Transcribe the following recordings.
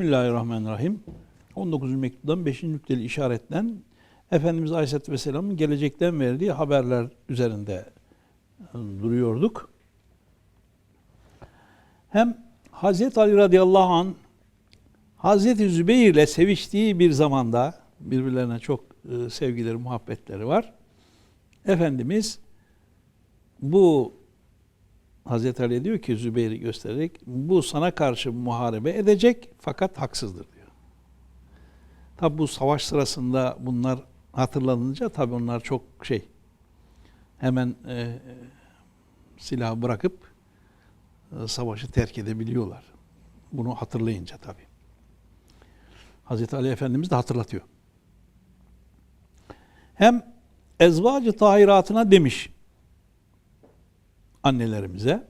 Bismillahirrahmanirrahim. 19. mektuptan 5. nükteli işaretten Efendimiz Aleyhisselatü Vesselam'ın gelecekten verdiği haberler üzerinde e, duruyorduk. Hem Hazreti Ali radıyallahu an Hazreti Zübeyir ile seviştiği bir zamanda birbirlerine çok e, sevgileri, muhabbetleri var. Efendimiz bu Hazreti Ali diyor ki Zübeyir'i göstererek bu sana karşı muharebe edecek fakat haksızdır diyor. Tabi bu savaş sırasında bunlar hatırlanınca tabi onlar çok şey hemen e, silahı bırakıp e, savaşı terk edebiliyorlar. Bunu hatırlayınca tabi. Hazreti Ali Efendimiz de hatırlatıyor. Hem ezvacı tahiratına demiş annelerimize.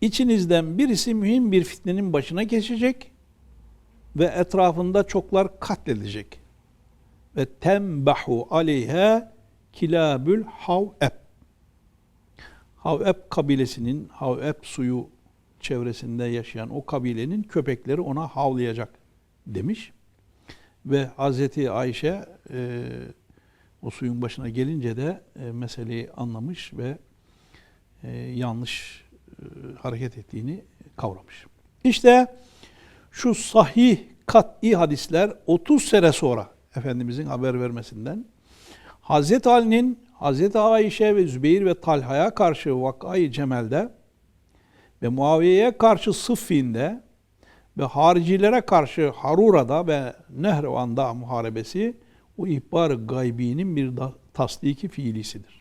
İçinizden birisi mühim bir fitnenin başına geçecek ve etrafında çoklar katledecek. Ve tembahu aleyhe kilabül haveb. Haveb kabilesinin, haveb suyu çevresinde yaşayan o kabilenin köpekleri ona havlayacak demiş. Ve Hazreti Ayşe e, o suyun başına gelince de e, meseleyi anlamış ve e, yanlış e, hareket ettiğini kavramış. İşte şu sahih kat'i hadisler 30 sene sonra Efendimizin haber vermesinden Hazreti Ali'nin Hazreti Ayşe ve Zübeyir ve Talha'ya karşı vakayı Cemel'de ve Muaviye'ye karşı Sıffin'de ve haricilere karşı Harura'da ve Nehrevan'da muharebesi o ihbar-ı gaybinin bir tasdiki fiilisidir.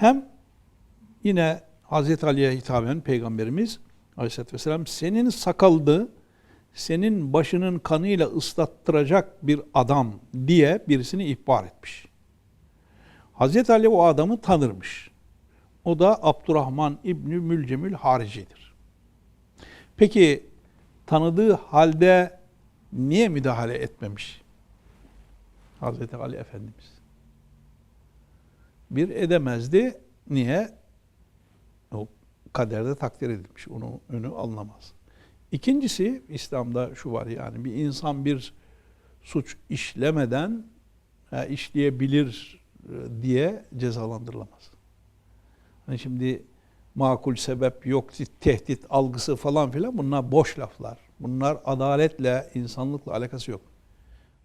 Hem yine Hazreti Ali'ye hitaben Peygamberimiz Aleyhisselatü Vesselam senin sakaldı, senin başının kanıyla ıslattıracak bir adam diye birisini ihbar etmiş. Hazreti Ali o adamı tanırmış. O da Abdurrahman İbni Mülcemül Harici'dir. Peki tanıdığı halde niye müdahale etmemiş Hazreti Ali Efendimiz? Bir edemezdi. Niye? O kaderde takdir edilmiş. Onu önü alınamaz. İkincisi İslam'da şu var yani bir insan bir suç işlemeden ya, işleyebilir e, diye cezalandırılamaz. Hani şimdi makul sebep yok, tehdit algısı falan filan bunlar boş laflar. Bunlar adaletle, insanlıkla alakası yok.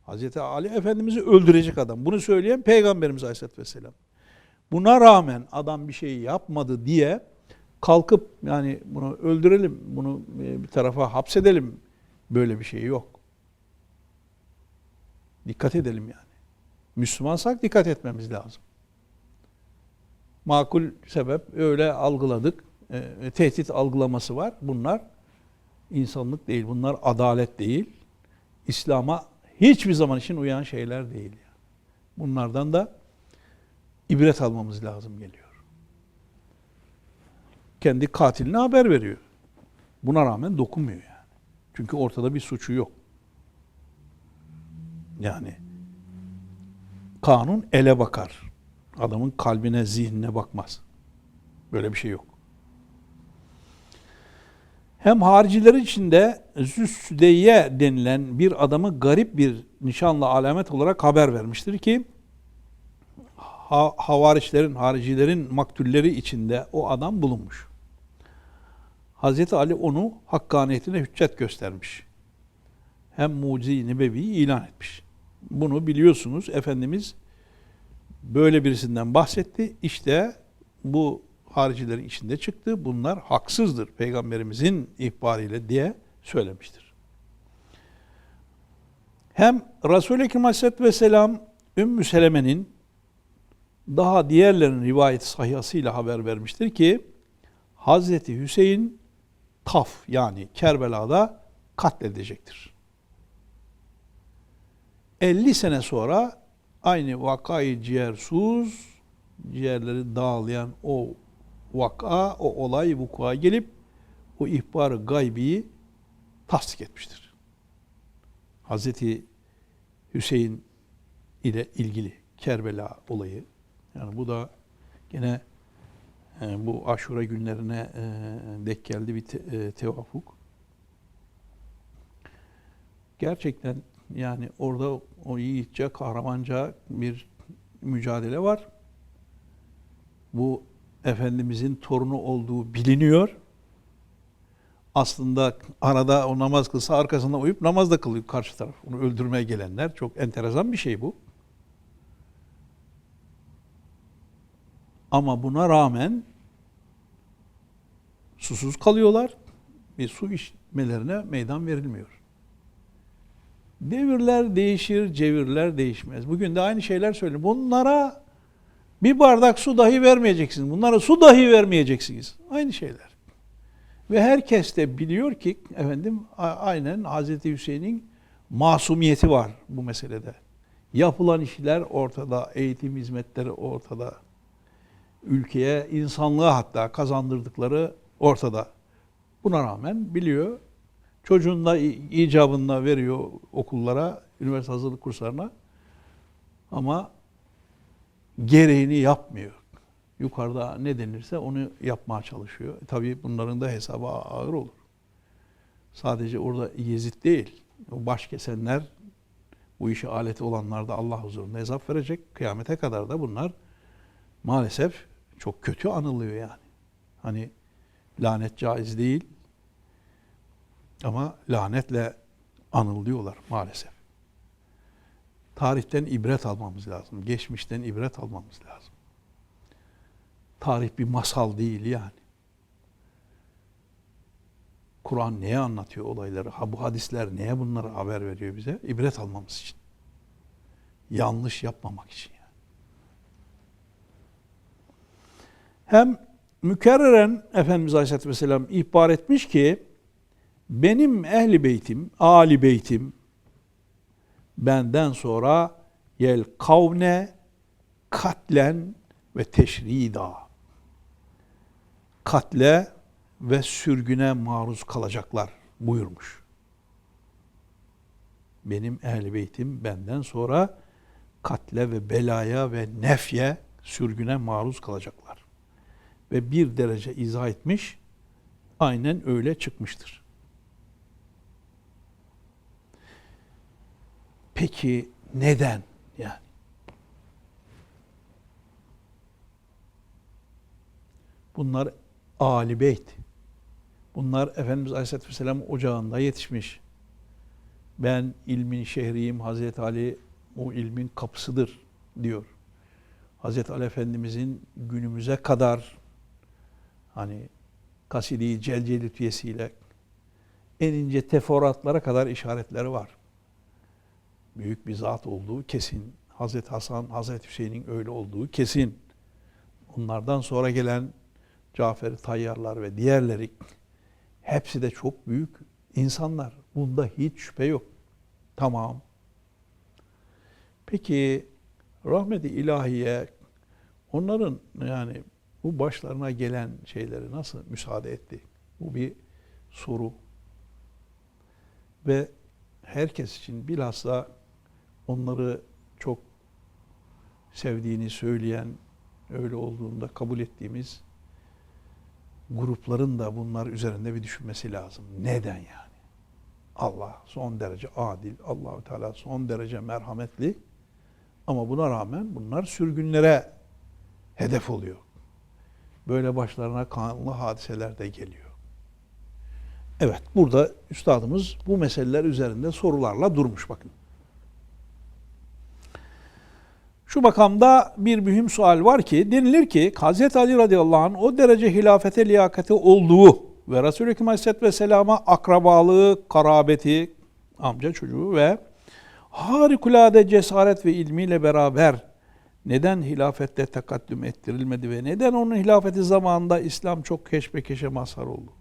Hazreti Ali Efendimiz'i öldürecek adam. Bunu söyleyen Peygamberimiz Aleyhisselatü Vesselam. Buna rağmen adam bir şey yapmadı diye kalkıp yani bunu öldürelim, bunu e, bir tarafa hapsedelim böyle bir şey yok. Dikkat edelim yani. Müslümansak dikkat etmemiz lazım. Makul sebep öyle algıladık. E, tehdit algılaması var. Bunlar insanlık değil. Bunlar adalet değil. İslam'a hiçbir zaman için uyan şeyler değil. Yani. Bunlardan da ibret almamız lazım geliyor. Kendi katiline haber veriyor. Buna rağmen dokunmuyor yani. Çünkü ortada bir suçu yok. Yani kanun ele bakar. Adamın kalbine, zihnine bakmaz. Böyle bir şey yok. Hem hariciler içinde Züsdeye denilen bir adamı garip bir nişanla alamet olarak haber vermiştir ki ha, havariçlerin, haricilerin maktulleri içinde o adam bulunmuş. Hazreti Ali onu hakkaniyetine hüccet göstermiş. Hem mucize-i nebeviyi ilan etmiş. Bunu biliyorsunuz Efendimiz böyle birisinden bahsetti. İşte bu haricilerin içinde çıktı. Bunlar haksızdır peygamberimizin ihbarıyla diye söylemiştir. Hem Resul-i Ekrem Aleyhisselatü Vesselam Ümmü Seleme'nin daha diğerlerinin rivayet sahihasıyla haber vermiştir ki Hazreti Hüseyin Taf yani Kerbela'da katledecektir. 50 sene sonra aynı vakayı ciğersuz, ciğerleri dağlayan o vaka, o olay vuku'a gelip o ihbarı gaybiyi tasdik etmiştir. Hazreti Hüseyin ile ilgili Kerbela olayı. Yani bu da gene e, bu aşure günlerine e, dek geldi bir te, e, tevafuk. Gerçekten yani orada o yiğitçe, kahramanca bir mücadele var. Bu Efendimizin torunu olduğu biliniyor. Aslında arada o namaz kılsa arkasında uyup namaz da kılıyor karşı taraf. Onu öldürmeye gelenler. Çok enteresan bir şey bu. Ama buna rağmen susuz kalıyorlar. Bir su içmelerine meydan verilmiyor. Devirler değişir, cevirler değişmez. Bugün de aynı şeyler söylüyor. Bunlara bir bardak su dahi vermeyeceksiniz. Bunlara su dahi vermeyeceksiniz. Aynı şeyler. Ve herkes de biliyor ki efendim aynen Hazreti Hüseyin'in masumiyeti var bu meselede. Yapılan işler ortada, eğitim hizmetleri ortada. Ülkeye, insanlığa hatta kazandırdıkları ortada. Buna rağmen biliyor. Çocuğun da i- icabında veriyor okullara, üniversite hazırlık kurslarına. Ama gereğini yapmıyor. Yukarıda ne denirse onu yapmaya çalışıyor. E, tabii bunların da hesabı ağır olur. Sadece orada Yezid değil, o baş kesenler, bu işe aleti olanlar da Allah huzurunda hesap verecek. Kıyamete kadar da bunlar maalesef çok kötü anılıyor yani. Hani lanet caiz değil ama lanetle anılıyorlar maalesef. Tarihten ibret almamız lazım. Geçmişten ibret almamız lazım. Tarih bir masal değil yani. Kur'an neye anlatıyor olayları? Ha bu hadisler neye bunları haber veriyor bize? İbret almamız için. Yanlış yapmamak için Hem mükerreren Efendimiz Aleyhisselatü Vesselam ihbar etmiş ki benim ehli beytim, ali beytim benden sonra yel kavne katlen ve teşrida katle ve sürgüne maruz kalacaklar buyurmuş. Benim ehli beytim benden sonra katle ve belaya ve nefye sürgüne maruz kalacaklar. Ve bir derece izah etmiş, aynen öyle çıkmıştır. Peki neden yani? Bunlar Ali Beyt. Bunlar Efendimiz Aleyhisselatü Vesselam ocağında yetişmiş. Ben ilmin şehriyim, Hazreti Ali o ilmin kapısıdır diyor. Hazreti Ali Efendimizin günümüze kadar hani Kasidi Celce lütfiyesiyle en ince teferruatlara kadar işaretleri var. Büyük bir zat olduğu kesin. Hazreti Hasan, Hazreti Hüseyin'in öyle olduğu kesin. Onlardan sonra gelen Cafer Tayyarlar ve diğerleri hepsi de çok büyük insanlar. Bunda hiç şüphe yok. Tamam. Peki rahmeti ilahiye onların yani bu başlarına gelen şeyleri nasıl müsaade etti? Bu bir soru. Ve herkes için bilhassa onları çok sevdiğini söyleyen, öyle olduğunda kabul ettiğimiz grupların da bunlar üzerinde bir düşünmesi lazım. Neden yani? Allah son derece adil, Allahü Teala son derece merhametli. Ama buna rağmen bunlar sürgünlere hedef oluyor. Böyle başlarına kanlı hadiseler de geliyor. Evet, burada üstadımız bu meseleler üzerinde sorularla durmuş bakın. Şu makamda bir mühim sual var ki denilir ki Hz. Ali radıyallahu anh o derece hilafete liyakati olduğu ve Resulü Ekrem Aleyhisselatü Vesselam'a akrabalığı, karabeti, amca çocuğu ve harikulade cesaret ve ilmiyle beraber neden hilafette tekaddüm ettirilmedi ve neden onun hilafeti zamanında İslam çok keşmekeşe mazhar oldu?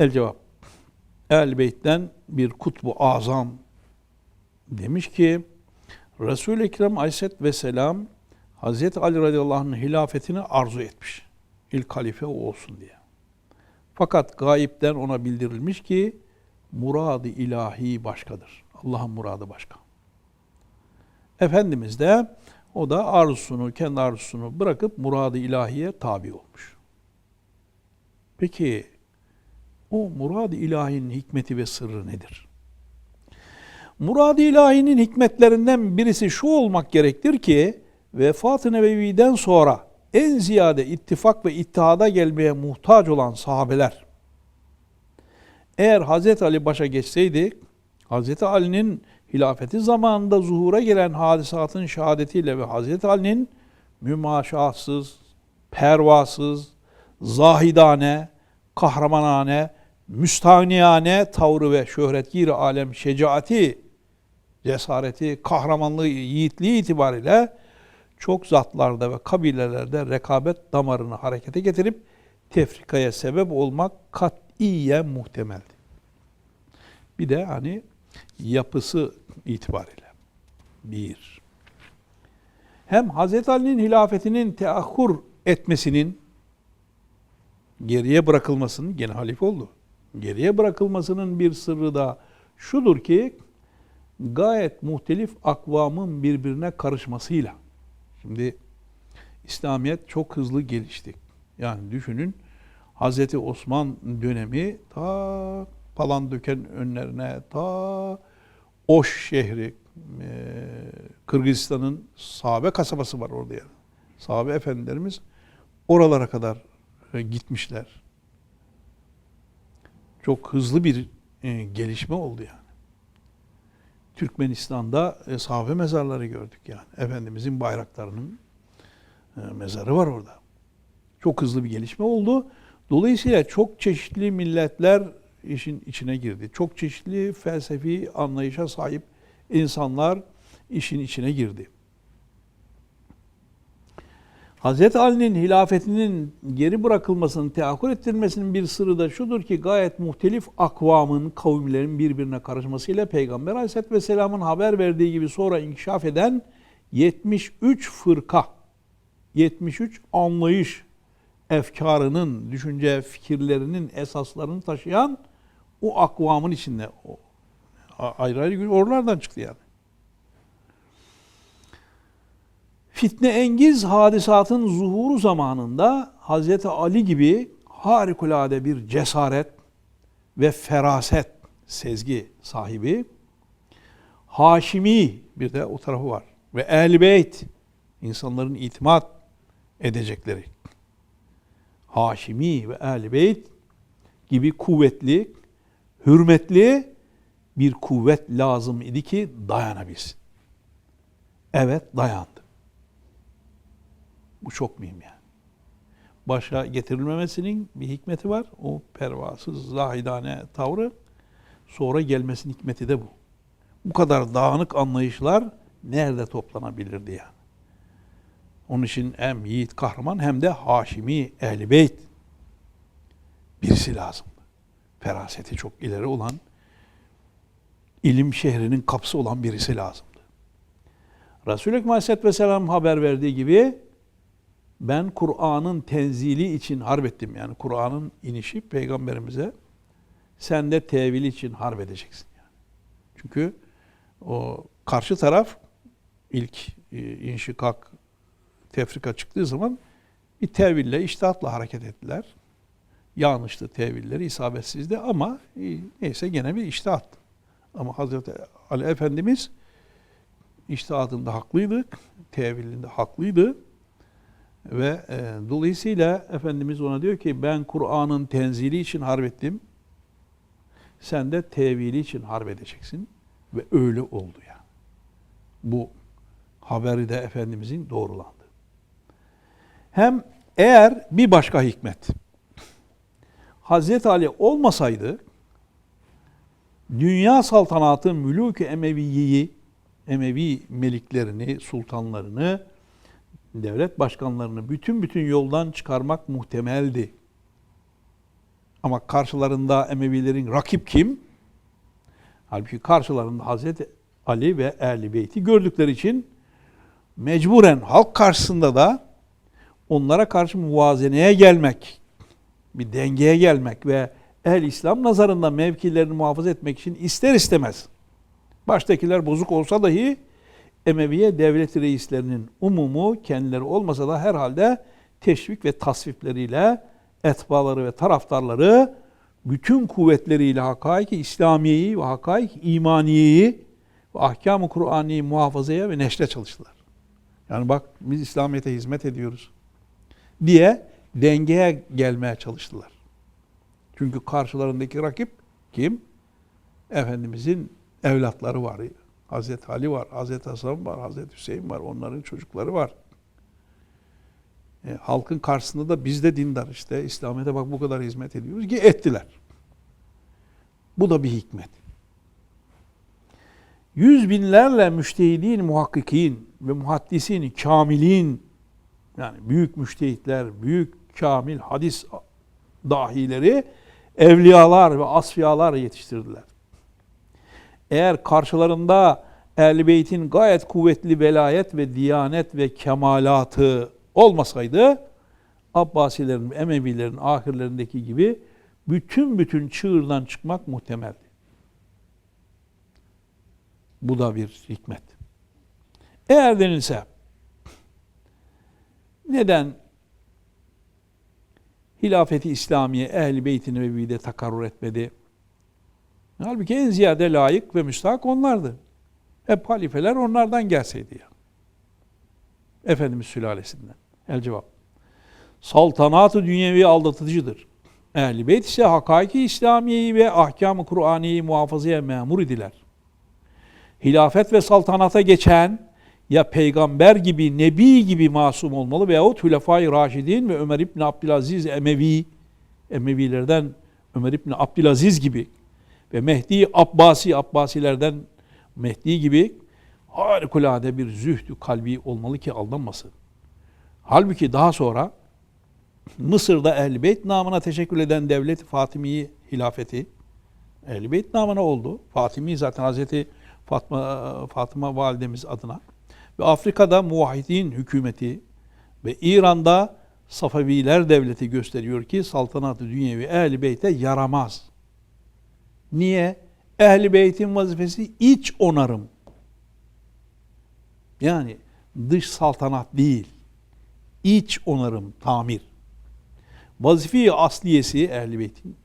El cevap. El Beyt'ten bir kutbu azam demiş ki Resul-i Ekrem Aleyhisselatü Vesselam Hazreti Ali radıyallahu anh'ın hilafetini arzu etmiş. İlk halife o olsun diye. Fakat gayipten ona bildirilmiş ki muradı ilahi başkadır. Allah'ın muradı başka. Efendimiz de o da arzusunu, kendi arzusunu bırakıp muradı ilahiye tabi olmuş. Peki O murad-ı ilahinin hikmeti ve sırrı nedir? Murad-ı ilahinin hikmetlerinden birisi şu olmak gerektir ki vefat-ı nebeviden sonra en ziyade ittifak ve ittihada gelmeye muhtaç olan sahabeler eğer Hazreti Ali başa geçseydi Hazreti Ali'nin hilafeti zamanında zuhura gelen hadisatın şehadetiyle ve Hazreti Ali'nin mümaşatsız, pervasız, zahidane, kahramanane, müstahniyane tavrı ve şöhretgir alem şecaati, cesareti, kahramanlığı, yiğitliği itibariyle çok zatlarda ve kabilelerde rekabet damarını harekete getirip tefrikaya sebep olmak katiyen muhtemeldi. Bir de hani yapısı itibariyle. Bir. Hem Hazreti Ali'nin hilafetinin teahhur etmesinin geriye bırakılmasının gene halife oldu. Geriye bırakılmasının bir sırrı da şudur ki gayet muhtelif akvamın birbirine karışmasıyla. Şimdi İslamiyet çok hızlı gelişti. Yani düşünün Hazreti Osman dönemi ta Palandöken önlerine ta Oş şehri e, Kırgızistan'ın sahabe kasabası var orada yani. Sahabe efendilerimiz oralara kadar e, gitmişler. Çok hızlı bir e, gelişme oldu yani. Türkmenistan'da e, sahabe mezarları gördük yani. Efendimizin bayraklarının mezarı var orada. Çok hızlı bir gelişme oldu. Dolayısıyla çok çeşitli milletler işin içine girdi. Çok çeşitli felsefi anlayışa sahip insanlar işin içine girdi. Hz. Ali'nin hilafetinin geri bırakılmasının, teakür ettirilmesinin bir sırrı da şudur ki gayet muhtelif akvamın, kavimlerin birbirine karışmasıyla Peygamber Aleyhisselatü Vesselam'ın haber verdiği gibi sonra inkişaf eden 73 fırka, 73 anlayış efkarının, düşünce fikirlerinin esaslarını taşıyan o akvamın içinde o, ayrı ayrı oralardan çıktı yani. Fitne engiz hadisatın zuhuru zamanında Hazreti Ali gibi harikulade bir cesaret ve feraset sezgi sahibi Haşimi bir de o tarafı var ve Beyt insanların itimat edecekleri Haşimi ve Beyt gibi kuvvetli, hürmetli bir kuvvet lazım idi ki dayanabilsin. Evet dayandı. Bu çok mühim yani. Başa getirilmemesinin bir hikmeti var. O pervasız, zahidane tavrı. Sonra gelmesinin hikmeti de bu. Bu kadar dağınık anlayışlar nerede toplanabilirdi yani? Onun için hem yiğit kahraman hem de Haşimi Ehl-i Beyt birisi lazım. Feraseti çok ileri olan, ilim şehrinin kapısı olan birisi lazımdı. Resulü Ekrem Aleyhisselatü Vesselam haber verdiği gibi ben Kur'an'ın tenzili için harp ettim. Yani Kur'an'ın inişi peygamberimize sen de tevili için harp edeceksin. Yani. Çünkü o karşı taraf ilk e, inşikak tefrika çıktığı zaman bir teville, iştihatla hareket ettiler. Yanlıştı tevilleri, isabetsizdi ama neyse gene bir iştihat. Ama Hazreti Ali Efendimiz iştihatında haklıydı, tevilinde haklıydı. Ve e, dolayısıyla Efendimiz ona diyor ki ben Kur'an'ın tenzili için harp ettim. Sen de tevili için harp edeceksin. Ve öyle oldu yani. Bu haberi de Efendimizin doğrulandı. Hem eğer bir başka hikmet Hazreti Ali olmasaydı dünya saltanatı mülûk-i Emeviye'yi Emevi meliklerini, sultanlarını devlet başkanlarını bütün bütün yoldan çıkarmak muhtemeldi. Ama karşılarında Emevilerin rakip kim? Halbuki karşılarında Hazreti Ali ve Ehl-i Beyt'i gördükleri için mecburen halk karşısında da onlara karşı muvazeneye gelmek, bir dengeye gelmek ve ehl İslam nazarında mevkilerini muhafaza etmek için ister istemez baştakiler bozuk olsa dahi Emeviye devlet reislerinin umumu kendileri olmasa da herhalde teşvik ve tasvifleriyle etbaları ve taraftarları bütün kuvvetleriyle hakaik-i İslamiye'yi ve hakaik imaniyeyi ve ahkam-ı Kur'an'ı muhafazaya ve neşre çalıştılar. Yani bak biz İslamiyet'e hizmet ediyoruz diye dengeye gelmeye çalıştılar. Çünkü karşılarındaki rakip kim? Efendimizin evlatları var. Hazreti Ali var, Hazreti Hasan var, Hazreti Hüseyin var, onların çocukları var. E, halkın karşısında da biz de dindar işte İslamiyet'e bak bu kadar hizmet ediyoruz ki ettiler. Bu da bir hikmet. Yüz binlerle müştehidin, muhakkikin ve muhaddisin, kamilin yani büyük müştehitler, büyük kamil hadis dahileri evliyalar ve asfiyalar yetiştirdiler. Eğer karşılarında Ehl-i Beyt'in gayet kuvvetli velayet ve diyanet ve kemalatı olmasaydı Abbasilerin, Emevilerin ahirlerindeki gibi bütün bütün çığırdan çıkmak muhtemeldi. Bu da bir hikmet. Eğer denilse neden hilafeti İslamiye Ehl-i Beyt-i Nebevi'de takarrur etmedi? Halbuki en ziyade layık ve müstahak onlardı. Hep halifeler onlardan gelseydi ya. Efendimiz sülalesinden. El cevap. Saltanatı dünyevi aldatıcıdır. Ehl-i Beyt ise hakaiki İslamiyeyi ve ahkam-ı Kur'ani'yi muhafazaya memur idiler. Hilafet ve saltanata geçen ya peygamber gibi, nebi gibi masum olmalı veyahut Hülefai Raşidin ve Ömer İbni Abdülaziz Emevi, Emevilerden Ömer İbni Abdülaziz gibi ve Mehdi Abbasi, Abbasilerden Mehdi gibi harikulade bir zühdü kalbi olmalı ki aldanmasın. Halbuki daha sonra Mısır'da Ehl-i Beyt namına teşekkür eden devlet Fatimi hilafeti Ehl-i Beyt namına oldu. Fatimi zaten Hazreti Fatma, Fatıma validemiz adına. Ve Afrika'da Muvahhidin hükümeti ve İran'da Safeviler devleti gösteriyor ki saltanatı dünyevi Ehl-i Beyt'e yaramaz. Niye? Ehl-i Beyt'in vazifesi iç onarım. Yani dış saltanat değil. İç onarım, tamir. Vazife-i asliyesi Ehl-i Beyt'in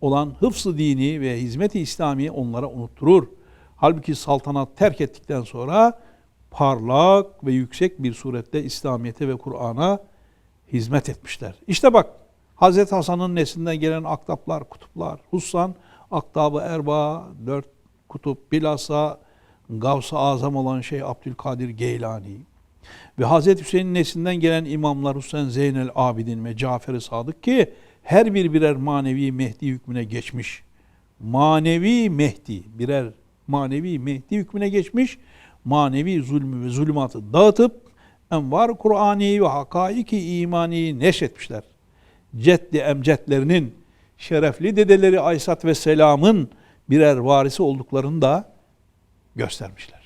olan hıfz dini ve hizmet-i İslami onlara unutturur. Halbuki saltanat terk ettikten sonra parlak ve yüksek bir surette İslamiyet'e ve Kur'an'a hizmet etmişler. İşte bak Hazreti Hasan'ın neslinden gelen aktaplar, kutuplar, Hussan, aktabı erba, dört kutup, bilhassa Gavs-ı Azam olan şey Abdülkadir Geylani ve Hazreti Hüseyin'in neslinden gelen imamlar Hüseyin Zeynel Abidin ve Cafer-i Sadık ki her bir birer manevi Mehdi hükmüne geçmiş. Manevi Mehdi, birer manevi Mehdi hükmüne geçmiş manevi zulmü ve zulümatı dağıtıp envar Kur'ani ve hakaiki imaniyi neşretmişler. Ceddi emcetlerinin şerefli dedeleri Aysat ve Selam'ın birer varisi olduklarını da göstermişler.